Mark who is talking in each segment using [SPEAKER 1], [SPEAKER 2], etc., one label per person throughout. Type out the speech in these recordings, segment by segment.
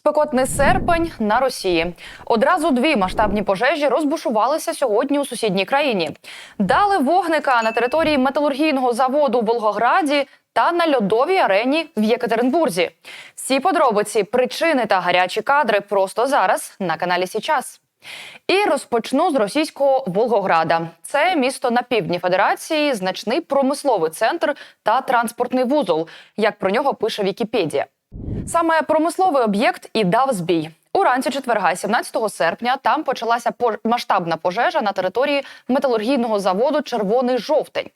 [SPEAKER 1] Спекотний серпень на Росії. Одразу дві масштабні пожежі розбушувалися сьогодні у сусідній країні. Дали вогника на території металургійного заводу у Волгограді та на льодовій арені в Єкатеринбурзі. Всі подробиці, причини та гарячі кадри просто зараз на каналі Січас. І розпочну з російського Волгограда. Це місто на півдні Федерації, значний промисловий центр та транспортний вузол, як про нього пише Вікіпедія. Саме промисловий об'єкт і дав збій. Уранці четверга, 17 серпня, там почалася масштабна пожежа на території металургійного заводу Червоний жовтень.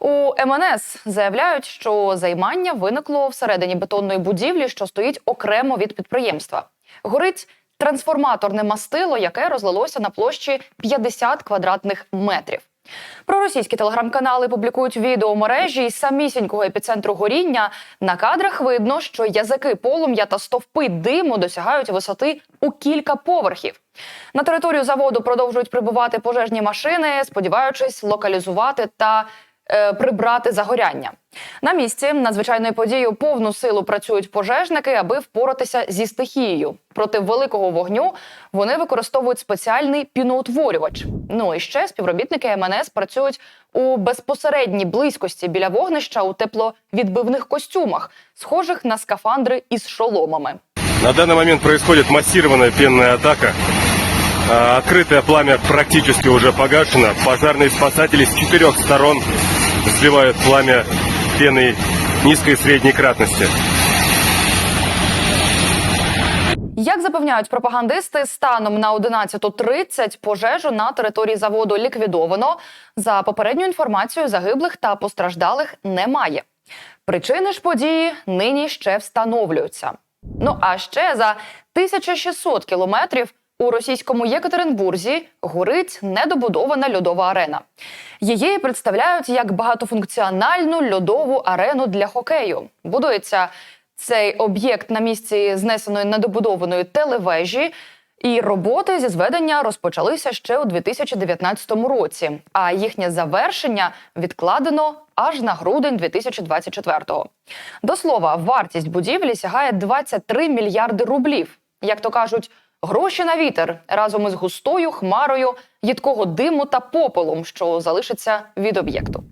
[SPEAKER 1] У МНС заявляють, що займання виникло всередині бетонної будівлі, що стоїть окремо від підприємства. Горить трансформаторне мастило, яке розлилося на площі 50 квадратних метрів. Проросійські телеграм-канали публікують відео мережі із самісінького епіцентру горіння. На кадрах видно, що язики полум'я та стовпи диму досягають висоти у кілька поверхів. На територію заводу продовжують прибувати пожежні машини, сподіваючись локалізувати та прибрати загоряння. На місці надзвичайної події у повну силу працюють пожежники, аби впоратися зі стихією. Проти великого вогню вони використовують спеціальний піноутворювач. Ну і ще співробітники МНС працюють у безпосередній близькості біля вогнища у тепловідбивних костюмах, схожих на скафандри із шоломами.
[SPEAKER 2] На данный момент происходит массированная пенная атака. А, Открытое пламя практически уже погашено. Пожарные спасатели с четырех сторон сливают пламя пеной низкой и средней кратности.
[SPEAKER 1] Як запевняють пропагандисти, станом на 11.30 пожежу на території заводу ліквідовано. За попередньою інформацією, загиблих та постраждалих немає. Причини ж події нині ще встановлюються. Ну а ще за 1600 кілометрів у російському Єкатеринбурзі горить недобудована льодова арена. Її представляють як багатофункціональну льодову арену для хокею. Будується цей об'єкт на місці знесеної недобудованої телевежі. І роботи зі зведення розпочалися ще у 2019 році, а їхнє завершення відкладено аж на грудень 2024-го. До слова, вартість будівлі сягає 23 мільярди рублів. Як то кажуть, гроші на вітер разом із густою хмарою їдкого диму та попелом, що залишиться від об'єкту.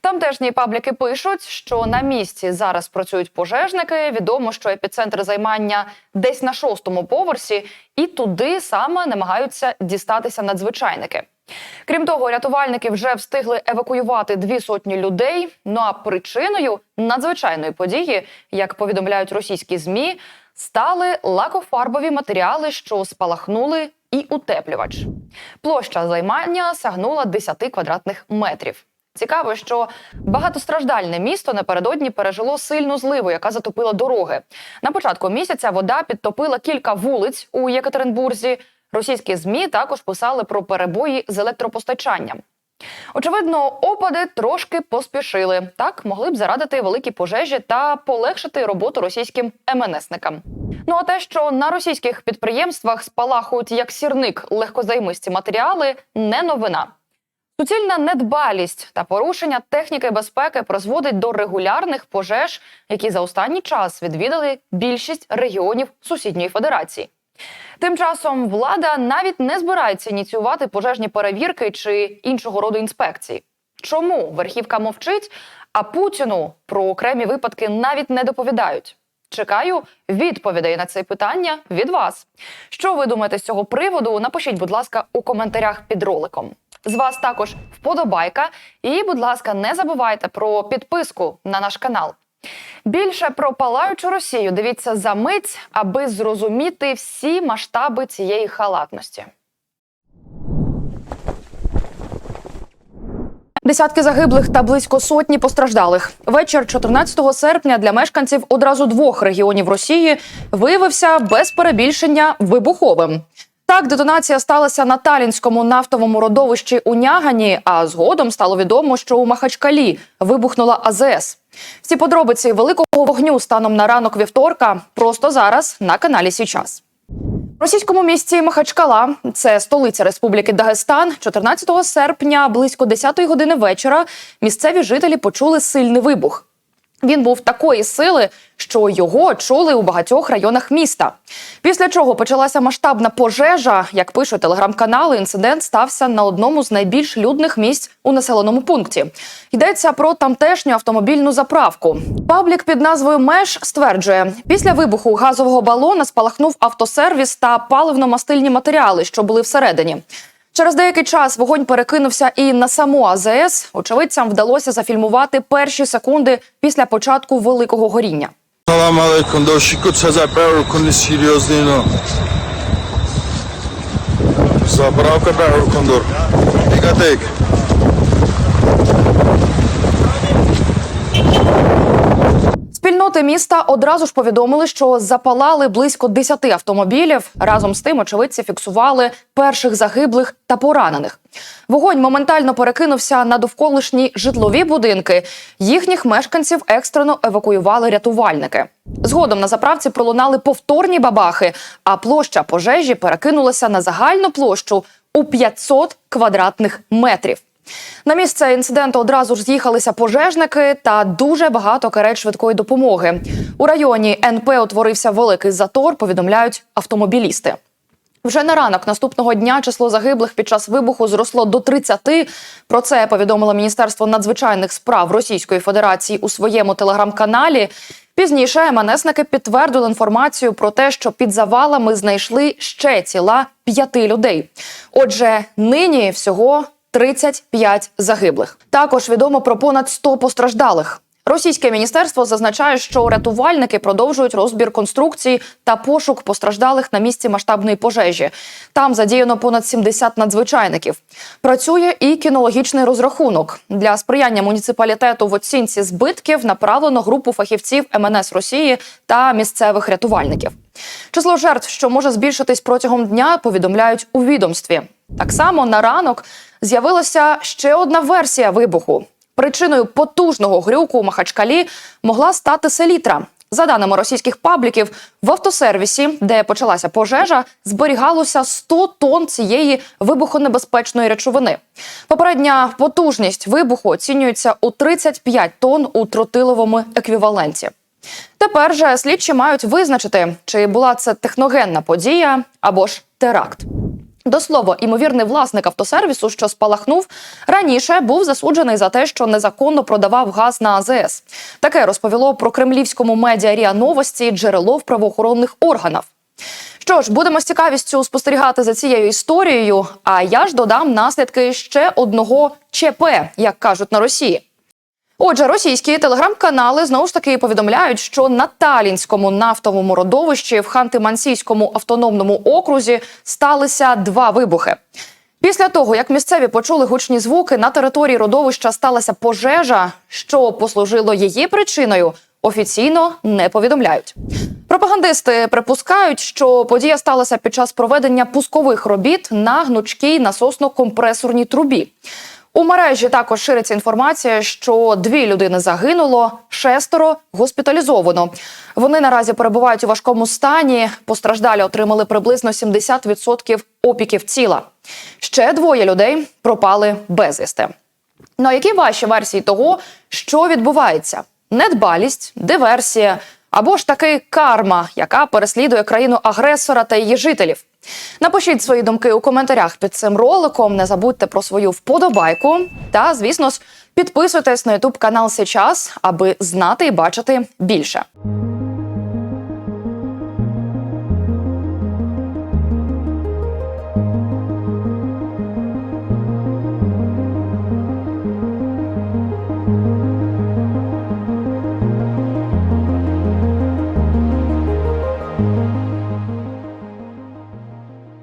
[SPEAKER 1] Тамтешні пабліки пишуть, що на місці зараз працюють пожежники. Відомо, що епіцентр займання десь на шостому поверсі, і туди саме намагаються дістатися надзвичайники. Крім того, рятувальники вже встигли евакуювати дві сотні людей. Ну а причиною надзвичайної події, як повідомляють російські змі, стали лакофарбові матеріали, що спалахнули, і утеплювач. Площа займання сягнула 10 квадратних метрів. Цікаво, що багатостраждальне місто напередодні пережило сильну зливу, яка затопила дороги. На початку місяця вода підтопила кілька вулиць у Єкатеринбурзі. Російські змі також писали про перебої з електропостачанням. Очевидно, опади трошки поспішили. Так могли б зарадити великі пожежі та полегшити роботу російським МНСникам. Ну а те, що на російських підприємствах спалахують як сірник легкозаймисті матеріали, не новина. Суцільна недбалість та порушення техніки безпеки призводить до регулярних пожеж, які за останній час відвідали більшість регіонів сусідньої федерації. Тим часом влада навіть не збирається ініціювати пожежні перевірки чи іншого роду інспекції. Чому верхівка мовчить, а Путіну про окремі випадки навіть не доповідають? Чекаю відповідей на це питання від вас. Що ви думаєте з цього приводу? Напишіть, будь ласка, у коментарях під роликом. З вас також вподобайка. І, будь ласка, не забувайте про підписку на наш канал. Більше про палаючу Росію дивіться за мить, аби зрозуміти всі масштаби цієї халатності. Десятки загиблих та близько сотні постраждалих. Вечір 14 серпня для мешканців одразу двох регіонів Росії виявився без перебільшення вибуховим. Так, детонація сталася на Талінському нафтовому родовищі у Нягані, а згодом стало відомо, що у Махачкалі вибухнула АЗС. Всі подробиці великого вогню станом на ранок вівторка просто зараз на каналі Січас. В російському місті Махачкала, це столиця Республіки Дагестан, 14 серпня близько 10 години вечора місцеві жителі почули сильний вибух. Він був такої сили, що його чули у багатьох районах міста. Після чого почалася масштабна пожежа. Як пишуть телеграм-канали, інцидент стався на одному з найбільш людних місць у населеному пункті. Йдеться про тамтешню автомобільну заправку. Паблік під назвою Меш стверджує, після вибуху газового балона спалахнув автосервіс та паливно-мастильні матеріали, що були всередині. Через деякий час вогонь перекинувся і на саму АЗС. Очевидцям вдалося зафільмувати перші секунди після початку великого горіння.
[SPEAKER 3] Došli se za Beru kundi seriózno. Zapravka Beru kondur. Digatek.
[SPEAKER 1] Спільноти міста одразу ж повідомили, що запалали близько 10 автомобілів. Разом з тим очевидці фіксували перших загиблих та поранених. Вогонь моментально перекинувся на довколишні житлові будинки. Їхніх мешканців екстрено евакуювали рятувальники. Згодом на заправці пролунали повторні бабахи, а площа пожежі перекинулася на загальну площу у 500 квадратних метрів. На місце інциденту одразу ж з'їхалися пожежники та дуже багато карет швидкої допомоги. У районі НП утворився великий затор. Повідомляють автомобілісти. Вже на ранок наступного дня число загиблих під час вибуху зросло до 30. Про це повідомило Міністерство надзвичайних справ Російської Федерації у своєму телеграм-каналі. Пізніше МНСники підтвердили інформацію про те, що під завалами знайшли ще тіла п'яти людей. Отже, нині всього 35 загиблих. Також відомо про понад 100 постраждалих. Російське міністерство зазначає, що рятувальники продовжують розбір конструкцій та пошук постраждалих на місці масштабної пожежі. Там задіяно понад 70 надзвичайників. Працює і кінологічний розрахунок для сприяння муніципалітету в оцінці збитків. Направлено групу фахівців МНС Росії та місцевих рятувальників. Число жертв, що може збільшитись протягом дня, повідомляють у відомстві. Так само на ранок з'явилася ще одна версія вибуху. Причиною потужного грюку у Махачкалі могла стати селітра. За даними російських пабліків, в автосервісі, де почалася пожежа, зберігалося 100 тонн цієї вибухонебезпечної речовини. Попередня потужність вибуху оцінюється у 35 тонн у тротиловому еквіваленті. Тепер же слідчі мають визначити, чи була це техногенна подія або ж теракт. До слова, імовірний власник автосервісу, що спалахнув, раніше був засуджений за те, що незаконно продавав газ на АЗС. Таке розповіло про кремлівському медіа РІА Новості джерело в правоохоронних органах. Що ж, будемо з цікавістю спостерігати за цією історією. А я ж додам наслідки ще одного ЧП, як кажуть на Росії. Отже, російські телеграм-канали знову ж таки повідомляють, що на Талінському нафтовому родовищі в Ханти-Мансійському автономному окрузі сталися два вибухи. Після того, як місцеві почули гучні звуки, на території родовища сталася пожежа, що послужило її причиною, офіційно не повідомляють. Пропагандисти припускають, що подія сталася під час проведення пускових робіт на гнучкій насосно-компресорній трубі. У мережі також шириться інформація, що дві людини загинуло, шестеро госпіталізовано. Вони наразі перебувають у важкому стані. Постраждалі отримали приблизно 70% опіків тіла. Ще двоє людей пропали безвісти. Ну а які ваші версії того, що відбувається? Недбалість, диверсія або ж таки карма, яка переслідує країну агресора та її жителів. Напишіть свої думки у коментарях під цим роликом. Не забудьте про свою вподобайку. Та, звісно ж, підписуйтесь на ютуб канал Сейчас, аби знати і бачити більше.